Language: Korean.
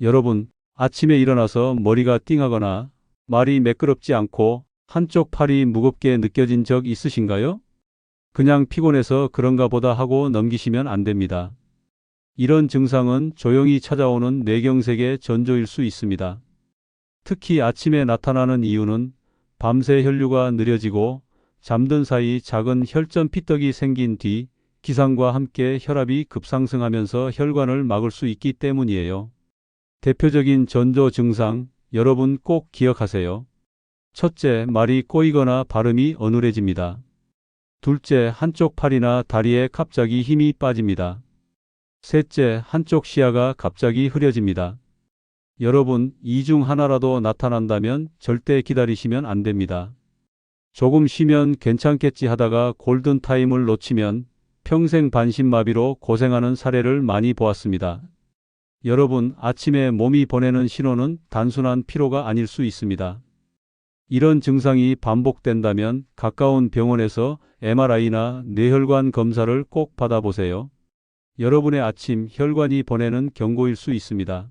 여러분, 아침에 일어나서 머리가 띵하거나 말이 매끄럽지 않고 한쪽 팔이 무겁게 느껴진 적 있으신가요? 그냥 피곤해서 그런가 보다 하고 넘기시면 안 됩니다. 이런 증상은 조용히 찾아오는 뇌경색의 전조일 수 있습니다. 특히 아침에 나타나는 이유는 밤새 혈류가 느려지고 잠든 사이 작은 혈전 피떡이 생긴 뒤 기상과 함께 혈압이 급상승하면서 혈관을 막을 수 있기 때문이에요. 대표적인 전조 증상 여러분 꼭 기억하세요. 첫째, 말이 꼬이거나 발음이 어눌해집니다. 둘째, 한쪽 팔이나 다리에 갑자기 힘이 빠집니다. 셋째, 한쪽 시야가 갑자기 흐려집니다. 여러분, 이 중 하나라도 나타난다면 절대 기다리시면 안 됩니다. 조금 쉬면 괜찮겠지 하다가 골든타임을 놓치면 평생 반신마비로 고생하는 사례를 많이 보았습니다. 여러분, 아침에 몸이 보내는 신호는 단순한 피로가 아닐 수 있습니다. 이런 증상이 반복된다면 가까운 병원에서 MRI나 뇌혈관 검사를 꼭 받아보세요. 여러분의 아침 혈관이 보내는 경고일 수 있습니다.